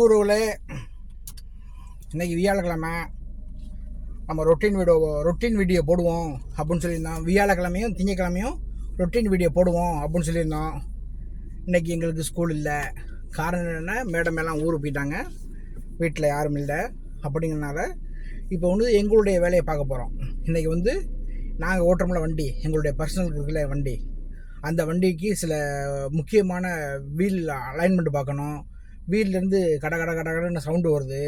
ஊருவில் இன்றைக்கி வியாழக்கிழமை நம்ம ரொட்டீன் வீடியோ ரொட்டீன் வீடியோ போடுவோம் அப்படின்னு சொல்லியிருந்தோம் வியாழக்கிழமையும் திங்கக்கிழமையும் ரொட்டீன் வீடியோ போடுவோம் அப்படின்னு சொல்லியிருந்தோம். இன்றைக்கி எங்களுக்கு ஸ்கூல் இல்லை. காரணம் என்னென்னா மேடம் எல்லாம் ஊருக்கு போயிட்டாங்க. வீட்டில் யாரும் இல்லை. அப்படிங்கிறனால இப்போ வந்து எங்களுடைய வேலையை பார்க்க போகிறோம் இன்றைக்கி வந்து நாங்கள் ஓட்டுறோம்ல வண்டி எங்களுடைய பர்சனல் இருக்கிற வண்டி. அந்த வண்டிக்கு சில முக்கியமான வீல் அலைன்மெண்ட் பார்க்கணும். வீட்டிலேருந்து கட கட கட கடன்னு சவுண்டு வருது.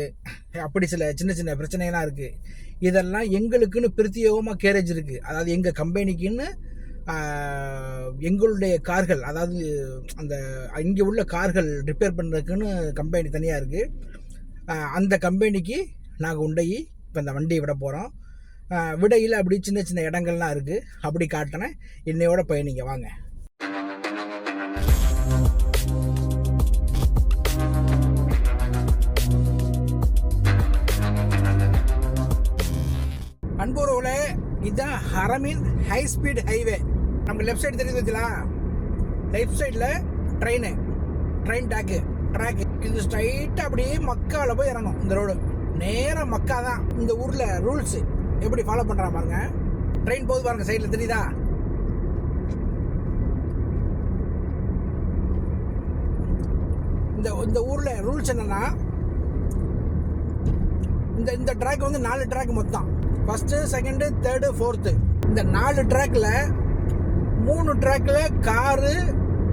அப்படி சில சின்ன சின்ன பிரச்சனைலாம் இருக்குது இதெல்லாம் எங்களுக்குன்னு பிரத்யேகமாக கேரேஜ் இருக்குது அதாவது எங்கள் கம்பெனிக்குன்னு எங்களுடைய கார்கள் அதாவது அந்த இங்கே உள்ள கார்கள் ரிப்பேர் பண்ணுறதுக்குன்னு கம்பெனி தனியாக இருக்குது அந்த கம்பெனிக்கு நாங்கள் உண்டையி இப்போ இந்த வண்டியை விட போகிறோம் விடையில் அப்படி சின்ன சின்ன இடங்கள்லாம் இருக்குது அப்படி காட்டினேன் என்னையோட பயணிங்க வாங்க. இதுதான் ஹரமின் ஹை ஸ்பீட் ஹைவே நமக்கு லெஃப்ட் சைடு தெரியுது பார்த்தீங்களா லெஃப்ட் சைடில் ட்ரெயின் ட்ரெயின் ட்ராக்கு ட்ராக் இது ஸ்ட்ரைட்டாக அப்படியே மக்காவில் போய் இறங்கும் இந்த ரோடு நேராக மக்கா தான். இந்த ஊரில் ரூல்ஸ் எப்படி ஃபாலோ பண்ணுறா பாருங்க. ட்ரெயின் போகுது பாருங்க சைடில் தெரியுதா? இந்த இந்த ஊரில் ரூல்ஸ் என்னன்னா இந்த இந்த ட்ராக் வந்து நாலு ட்ராக் மொத்தம். ஃபஸ்ட்டு செகண்டு தேர்டு ஃபோர்த்து இந்த நாலு ட்ராக்ல மூணு ட்ராக்ல காரு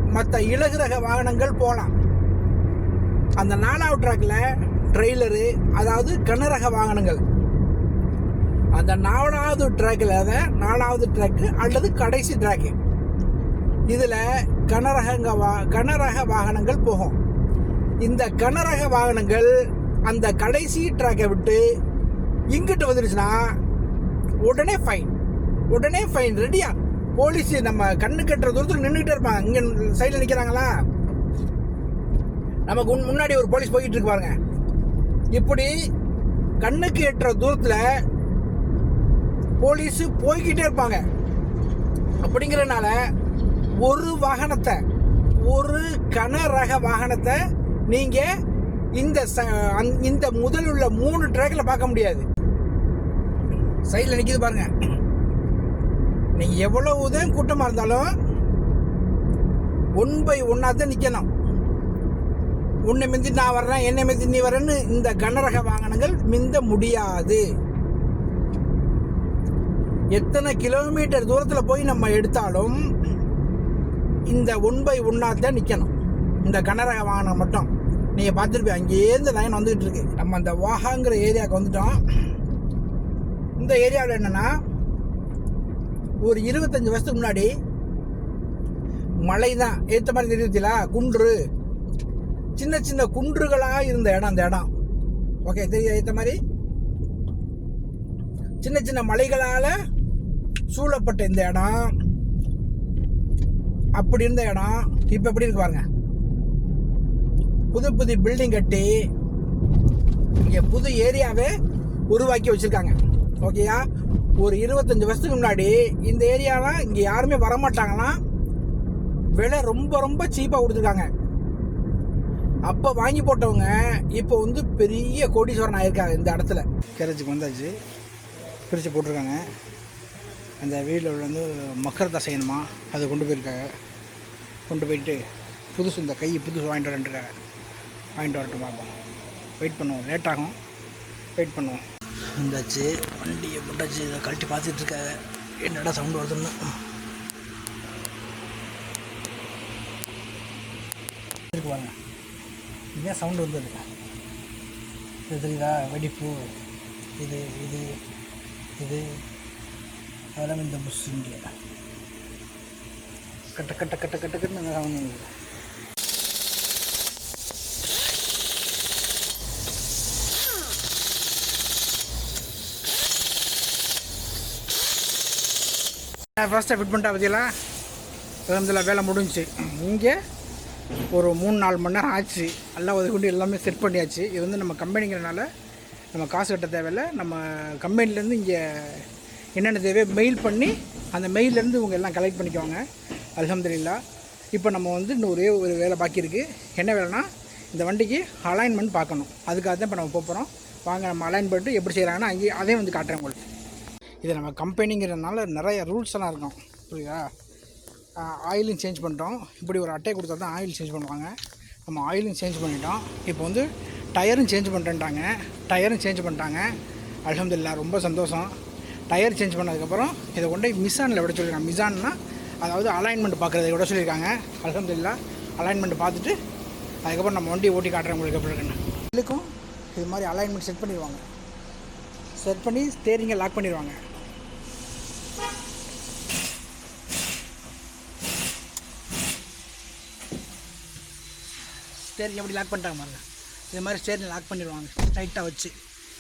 மற்ற இலகுரக வாகனங்கள் போகலாம் அந்த நாலாவது ட்ராக்ல ட்ரெய்லரு அதாவது கனரக வாகனங்கள். அந்த நாலாவது ட்ராக்ல நாலாவது ட்ராக்கு அல்லது கடைசி ட்ராக்கு இதில் கனரகங்க வா கனரக வாகனங்கள் போகும். இந்த கனரக வாகனங்கள் அந்த கடைசி ட்ராக்கை விட்டு இங்கிட்டு வந்துருச்சுன்னா உடனே ஃபைன் உடனே ஃபைன் ரெடியா போலீஸ் நம்ம கண்ணு கட்டுற தூரத்தில் நின்றுக்கிட்டே இருப்பாங்க. இங்கே சைடில் நிற்கிறாங்களா நமக்கு முன்னாடி ஒரு போலீஸ் போய்கிட்டு இருக்கு பாருங்க. இப்படி கண்ணுக்கு எட்டுற தூரத்தில் போலீஸ் போய்கிட்டே இருப்பாங்க. அப்படிங்கிறனால ஒரு வாகனத்தை ஒரு கன ரக வாகனத்தை நீங்கள் இந்த ச- இந்த முதல் உள்ள மூணு ட்ராக்கில் பார்க்க முடியாது. சைடில் நிற்கிது பாருங்க. நீங்கள் எவ்வளோ உதயம் கூட்டமாக இருந்தாலும் ஒன் பை ஒன்னாக தான் நிற்கணும் உன்னை மிந்தி நான் வர்றேன் என்னை மிந்தி நீ வரேன்னு இந்த கனரக வாகனங்கள் மிந்த முடியாது. எத்தனை கிலோமீட்டர் தூரத்தில் போய் நம்ம எடுத்தாலும் இந்த ஒன் பை ஒன்னாக தான் நிற்கணும் இந்த கனரக வாகனம் மட்டும். நீங்கள் பார்த்துருப்பீங்க அங்கேருந்து லைன் வந்துகிட்டு இருக்கு. நம்ம அந்த வாகாங்கிற ஏரியாவுக்கு வந்துட்டோம். இந்த ஏரியாவில் என்னன்னா ஒரு இருபத்தஞ்சி வருஷத்துக்கு முன்னாடி மலை தான் ஏற்ற மாதிரி தெரியுதுல குன்று. சின்ன சின்ன குன்றுகளாக இருந்த இடம் அந்த இடம். ஓகே தெரியுதா ஏற்ற மாதிரி? சின்ன சின்ன மலைகளால் சூழப்பட்ட இந்த இடம். அப்படி இருந்த இடம். இப்போ எப்படி இருக்கு பாருங்க. புது புது பில்டிங் கட்டி இங்கே புது ஏரியாவே உருவாக்கி வச்சிருக்காங்க. ஓகேயா ஒரு இருபத்தஞ்சு வருஷத்துக்கு முன்னாடி இந்த ஏரியாலாம் இங்கே யாருமே வரமாட்டாங்களாம். விலை ரொம்ப ரொம்ப சீப்பாக கொடுத்துருக்காங்க. அப்போ வாங்கி போட்டவங்க இப்போ வந்து பெரிய கோடீஸ்வரன் ஆயிருக்காங்க இந்த இடத்துல. கேரேஜுக்கு வந்தாச்சு. பிரித்து போட்டிருக்காங்க. அந்த வீட்டில் வந்து மக்கரத்தை செய்யணுமா அதை கொண்டு போயிருக்காங்க. கொண்டு போயிட்டு புதுசு இந்த கை புதுசு வாங்கிட்டு வரேன்ட்டுருக்காங்க. வாங்கிட்டு வரட்டும்? பார்ப்போம் வெயிட் பண்ணுவோம். லேட் ஆகும். வெயிட் பண்ணுவோம். வந்தாச்சு வண்டியை போட்டாச்சு இதை கழட்டி பார்த்துட்டு இருக்காங்க. என்னடா சவுண்டு வருதுன்னு. இருக்கு பாருங்க. இதுதான் சவுண்டு வந்தது. இது தெரியுதா? வெடிப்பு. இது இது இது. அதெல்லாம் இந்த புஷ் இங்கே. கட்ட கட்ட கட்ட கட்ட கட்டுன்னு அந்த சவுண்ட் ஃபஸ்ட்டாக ஃபிட் பண்ணிட்டா பார்த்தீங்களா இதில் வேலை முடிஞ்சுச்சு. இங்கே ஒரு மூணு நாலு மணி நேரம் ஆச்சு. எல்லாம் ஒதுக்கொண்டு எல்லாமே செட் பண்ணியாச்சு. இது வந்து நம்ம கம்பெனிங்கிறனால நம்ம காசு கட்ட தேவையில்லை. நம்ம கம்பெனிலேருந்து இங்கே என்னென்ன தேவையோ மெயில் பண்ணி அந்த மெயிலேருந்து இவங்க எல்லாம் கலெக்ட் பண்ணிக்குவாங்க. அலமதுல்லா இப்போ நம்ம வந்து இன்னும் ஒரே ஒரு வேலை பாக்கி இருக்குது என்ன வேலைன்னா இந்த வண்டிக்கு அலைன்மெண்ட் பார்க்கணும். அதுக்காக தான் இப்போ நம்ம போக போகிறோம் வாங்க நம்ம அலைன் பண்ணிட்டு எப்படி செய்கிறாங்கன்னா அங்கேயே அதையும் வந்து காட்டுறேன் உங்களுக்கு. இது நம்ம கம்பெனிங்கிறதுனால நிறைய ரூல்ஸ் எல்லாம் இருக்கும். புரியுதா? ஆயிலும் சேஞ்ச் பண்ணிட்டோம். இப்படி ஒரு அட்டை கொடுத்தா தான் ஆயில் சேஞ்ச் பண்ணுவாங்க. நம்ம ஆயிலும் சேஞ்ச் பண்ணிட்டோம். இப்போ வந்து டயரும் சேஞ்ச் பண்ணிட்டேன்ட்டாங்க. டயரும் சேஞ்ச் பண்ணிட்டாங்க. அலமதுல்லா ரொம்ப சந்தோஷம். டயர் சேஞ்ச் பண்ணதுக்கப்புறம் இதை கொண்டு போய் மிசானில் விட சொல்லியிருக்காங்க. மிசான்னா அதாவது அலைன்மெண்ட் பார்க்குறத விட சொல்லியிருக்காங்க. அலமதுல்லா அலைன்மெண்ட் பார்த்துட்டு அதுக்கப்புறம் நம்ம வண்டியை ஓட்டி காட்டுறேன் உங்களுக்கு எப்படி இருக்குன்னு. இதுக்கும் இது மாதிரி அலைன்மெண்ட் செட் பண்ணிடுவாங்க. செட் பண்ணி ஸ்டேரிங்கை லாக் பண்ணிடுவாங்க. ஸ்டேரிங் எப்படி லாக் பண்ணிட்டாங்க பாருங்க. இது மாதிரி ஸ்டேரிங் லாக் பண்ணிடுவாங்க. டைட்டாக வச்சு.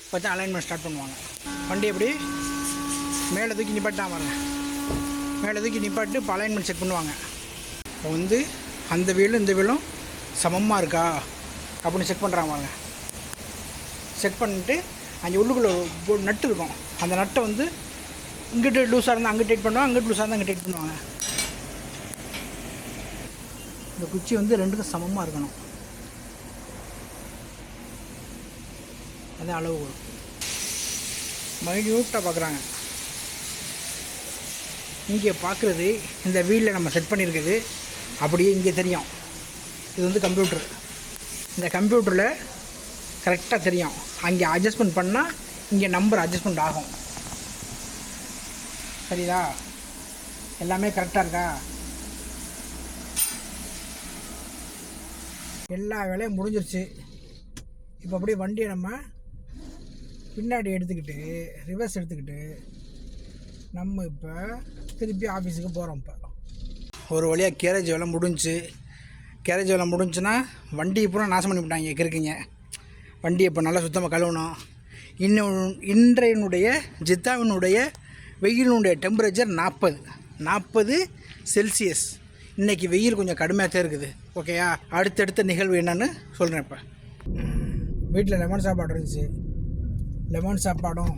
இப்போ தான் அலைன்மெண்ட் ஸ்டார்ட் பண்ணுவாங்க. வண்டி எப்படி? மேலே தூக்கி நிப்பாட்டாம பாருங்க. மேலே தூக்கி நிப்பாட்டு இப்போ அலைன்மெண்ட் செக் பண்ணுவாங்க. இப்போ வந்து அந்த வீலும் இந்த வீலும் சமமாக இருக்கா? அப்படின்னு செக் பண்ணுறாங்க பாருங்க. செக் பண்ணிட்டு அங்கே உள்ளுக்குள்ளே நட்டு இருக்கும். அந்த நட்டை வந்து இங்கிட்டு லூஸாக இருந்தால் அங்கே டைட் பண்ணுவாங்க அங்கிட்டு லூஸாக இருந்தால் அங்கே டைட் பண்ணுவாங்க. இந்த குச்சி வந்து ரெண்டுக்கும் சமமாக இருக்கணும். அதான் அளவு மைன்யூட்டாக பார்க்குறாங்க இங்கே பார்க்குறது இந்த வீலில் நம்ம செட் பண்ணியிருக்குது அப்படியே இங்கே தெரியும். இது வந்து கம்ப்யூட்டர் இந்த கம்ப்யூட்டரில் கரெக்டாக தெரியும். அங்கே அட்ஜஸ்ட்மெண்ட் பண்ணால் இங்கே நம்பர் அட்ஜஸ்ட்மெண்ட் ஆகும். சரிதா எல்லாமே கரெக்டாக இருக்கா? எல்லா வேலையும் முடிஞ்சிருச்சு. இப்போ அப்படியே வண்டியை நம்ம பின்னாடி எடுத்துக்கிட்டு ரிவர்ஸ் எடுத்துக்கிட்டு நம்ம இப்போ திருப்பி ஆஃபீஸுக்கு போகிறோம் இப்போ. ஒரு வழியாக கேரேஜ் வேலை முடிஞ்சுச்சு கேரேஜ் வேலை முடிஞ்சுன்னா வண்டி பூரா நாசம் பண்ணி விட்டாங்க இருக்கீங்க. வண்டியை இப்போ நல்லா சுத்தமாக கழுவணும். இன்னும் இன்றையனுடைய ஜித்தாவினுடைய வெயிலினுடைய டெம்பரேச்சர் நாற்பது. நாற்பது செல்சியஸ் இன்றைக்கி வெயில் கொஞ்சம் கடுமையாக தான் இருக்குது ஓகேயா அடுத்தடுத்த நிகழ்வு என்னன்னு சொல்கிறேன் இப்போ. வீட்டில் லெமன் சாப்பாடு இருந்துச்சு. லெமன் சாப்பாடும்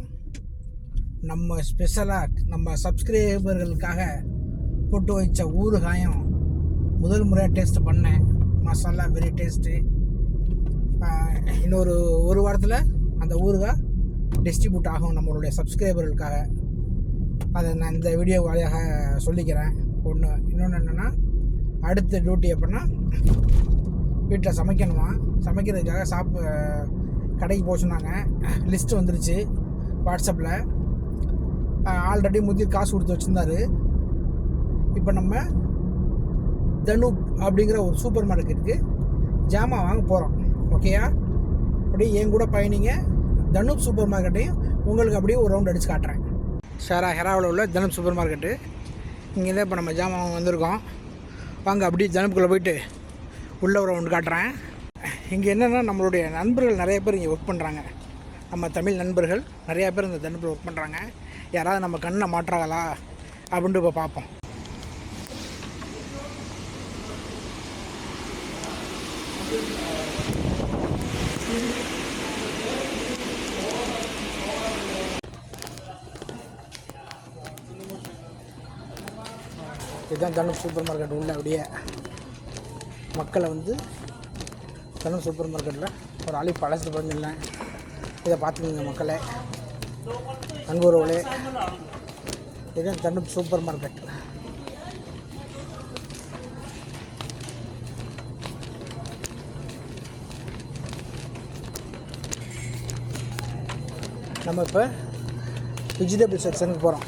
நம்ம ஸ்பெஷலாக நம்ம சப்ஸ்கிரைபர்களுக்காக போட்டு வச்ச ஊறுகாயம் முதல் முறையாக டேஸ்ட் பண்ணேன் மசாலா வெரி டேஸ்ட்டு இன்னொரு ஒரு வாரத்தில் அந்த ஊறுகாய் டிஸ்ட்ரிபியூட் ஆகும் நம்மளுடைய சப்ஸ்கிரைபர்களுக்காக அதை நான் இந்த வீடியோ வழியாக சொல்லிக்கிறேன். ஒன்று இன்னொன்று என்னென்னா அடுத்த டியூட்டி எப்படின்னா வீட்டில் சமைக்கணுமா? சமைக்கிறதுக்காக சாப்பு கடைக்கு போக சொன்னாங்க. லிஸ்ட்டு வந்துருச்சு. வாட்ஸ்அப்பில் ஆல்ரெடி முதிர் காசு கொடுத்து வச்சுருந்தாரு. இப்போ நம்ம தனுப் அப்படிங்கிற ஒரு சூப்பர் மார்க்கெட்டுக்கு ஜாமான் வாங்க போகிறோம் ஓகேயா அப்படியே என் கூட பயணிங்க. தனுப் சூப்பர் மார்க்கெட்டையும் உங்களுக்கு அப்படியே ஒரு ரவுண்ட் அடித்து காட்டுறேன். ஷாரா ஹெராவில் உள்ள தனுப் சூப்பர் மார்க்கெட்டு இங்கே தான் இப்போ நம்ம ஜாமான் வாங்க வந்திருக்கோம். வாங்க அப்படியே தனுப்புக்குள்ளே போயிட்டு உள்ள ஒரு ரவுண்டு காட்டுறேன். இங்கே என்னென்னா நம்மளுடைய நண்பர்கள் நிறைய பேர் இங்கே ஒர்க் பண்ணுறாங்க நம்ம தமிழ் நண்பர்கள் நிறையா பேர் இந்த தனுப்பில் ஒர்க் பண்ணுறாங்க யாராவது நம்ம கண்ணை மாற்றாங்களா? அப்படின்ட்டு இப்போ பார்ப்போம். இதுதான் தனுஷ் சூப்பர் மார்க்கெட் உள்ள அப்படியே. மக்களை வந்து தனுஷ் சூப்பர் மார்க்கெட்டில் ஒரு ஆளி பழசு பண்ணிடலாம் இதை பார்த்துக்கோங்க மக்களே. அன்புறவுகளே இது தனுஷ் சூப்பர் மார்க்கெட். நம்ம இப்போ வெஜிடபிள் செக்ஷனுக்கு போகிறோம்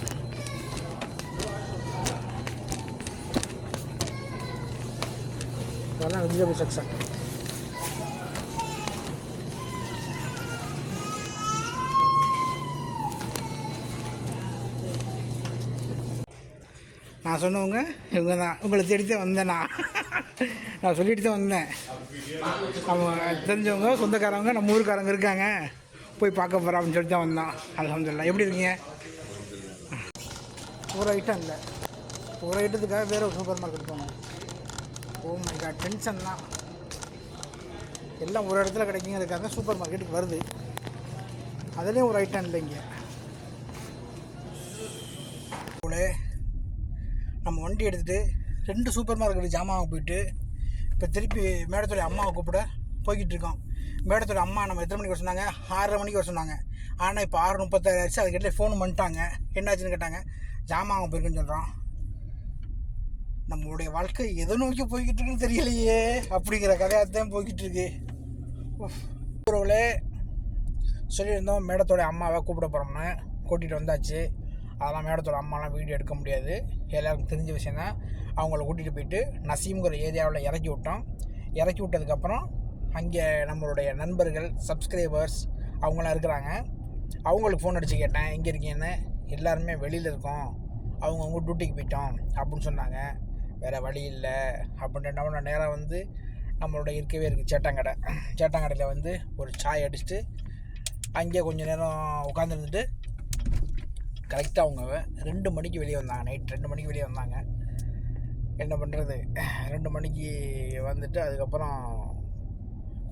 இதெல்லாம் வெஜிடபிள் செக்ஷன் நான் சொன்னவங்க இவங்க தான் உங்களை தேடி தான் வந்தேன்? நான் நான் சொல்லிட்டு தான் வந்தேன். அவங்க தெரிஞ்சவங்க சொந்தக்காரவங்க நம்ம ஊருக்காரங்க இருக்காங்க. போய் பார்க்க போகிறோம் அப்படின்னு சொல்லிட்டு தான் வந்தோம் அலமதுல்லா எப்படி இருக்கீங்க? ஒரு ஐட்டம் இல்லை. ஒரு ஐட்டத்துக்காக வேறு ஒரு சூப்பர் மார்க்கெட் போகணும் ஓ மை காட் டென்ஷன் தான். எல்லாம் ஒரு இடத்துல கிடைக்குங்கிறதுக்காக சூப்பர் மார்க்கெட்டுக்கு வருது. அதுலேயும் ஒரு ஐட்டம் இல்லை இங்கே. போலே நம்ம வண்டி எடுத்துகிட்டு ரெண்டு சூப்பர் மார்க்கெட் ஜாமான் போயிட்டு இப்போ திருப்பி மேடத்தோடைய அம்மாவை கூப்பிட போய்கிட்டு இருக்கோம். மேடத்தோட அம்மா நம்ம எத்தனை மணிக்கு வர சொன்னாங்க? ஆறரை மணிக்கு வர சொன்னாங்க. ஆனால் இப்போ ஆறு முப்பத்தாறு ஆச்சு அதுக்கிட்ட ஃபோன் பண்ணிட்டாங்க? என்னாச்சுன்னு கேட்டாங்க. ஜாமான் அவங்க போயிருக்குன்னு சொல்கிறோம் நம்மளுடைய வாழ்க்கை எதை நோக்கி போய்கிட்டு இருக்குன்னு தெரியலையே. அப்படிங்கிற கதையாக தான் போய்கிட்டு இருக்கு. உறவுகளே சொல்லியிருந்தோம் மேடத்தோடைய அம்மாவை கூப்பிட போகிறோம்னு கூட்டிகிட்டு வந்தாச்சு. அதெல்லாம் மேடத்தோட அம்மாலாம் வீடியோ எடுக்க முடியாது. எல்லாருக்கும் தெரிஞ்ச விஷயம் தான் அவங்கள கூட்டிகிட்டு போயிட்டு நசீம்ங்கிற ஏரியாவில் இறக்கி விட்டோம். இறக்கி விட்டதுக்கப்புறம் அங்கே நம்மளுடைய நண்பர்கள் சப்ஸ்கிரைபர்ஸ் அவங்களாம் இருக்கிறாங்க. அவங்களுக்கு ஃபோன் அடித்து கேட்டேன் எங்கே இருக்கீங்கன்னு? எல்லாருமே வெளியில் இருக்கோம். அவங்கவுங்க டியூட்டிக்கு போயிட்டோம் அப்படின்னு சொன்னாங்க. வேறு வழி இல்லை அப்படின்ட்டு நம்ம நேராக வந்து நம்மளோட இருக்கவே இருக்குது சேட்டாங்கடை. சேட்டாங்கடையில் வந்து ஒரு சாய் அடிச்சுட்டு அங்கேயே கொஞ்சம் நேரம் உட்காந்துருந்துட்டு கரெக்டாக அவங்க ரெண்டு மணிக்கு வெளியே வந்தாங்க. நைட் ரெண்டு மணிக்கு வெளியே வந்தாங்க. என்ன பண்ணுறது ரெண்டு மணிக்கு வந்துட்டு அதுக்கப்புறம்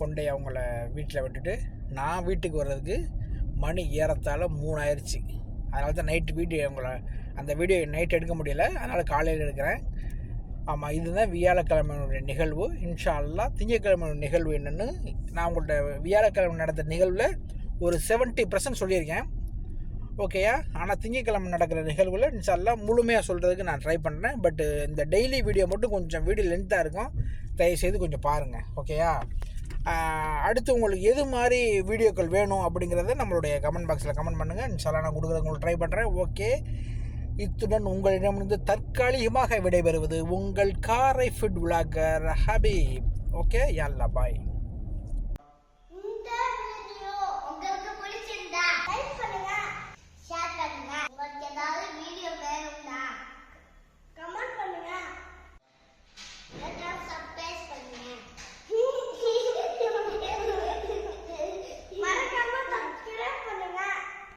கொண்டே அவங்கள வீட்டில் விட்டுட்டு நான் வீட்டுக்கு வர்றதுக்கு மணி ஏறத்தால் மூணாயிருச்சு. அதனால தான் நைட்டு வீடியோ அவங்கள அந்த வீடியோ நைட் எடுக்க முடியல. அதனால் காலையில் எடுக்கிறேன். ஆமாம் இதுதான் வியாழக்கிழமையினுடைய நிகழ்வு. இன்ஷா திங்கக்கிழமையோட நிகழ்வு என்னென்னு நான் உங்கள்கிட்ட வியாழக்கிழமை நடந்த நிகழ்வில் ஒரு செவன்ட்டி பர்சன்ட் சொல்லியிருக்கேன். ஓகேயா ஆனால் திங்கக்கிழமை நடக்கிற நிகழ்வில் இன்ஷால்லாம் முழுமையாக சொல்கிறதுக்கு நான் ட்ரை பண்ணுறேன் பட்டு இந்த டெய்லி வீடியோ மட்டும் கொஞ்சம் வீடியோ லென்த்தாக இருக்கும். தயவுசெய்து கொஞ்சம் பாருங்கள் ஓகேயா அடுத்து உங்களுக்கு எது மாதிரி வீடியோக்கள் வேணும் அப்படிங்கிறத நம்மளுடைய கமெண்ட் பாக்ஸில் கமெண்ட் பண்ணுங்கள் இன்ஷால்லா நான் கொடுக்குறது உங்களுக்கு ட்ரை பண்ணுறேன் ஓகே இத்துடன் உங்களிடமிருந்து தற்காலிகமாக விடைபெறுவது உங்கள் காரை ஃபுட் விளாகர் ஹபீப் ஓகே யல்லா பாய்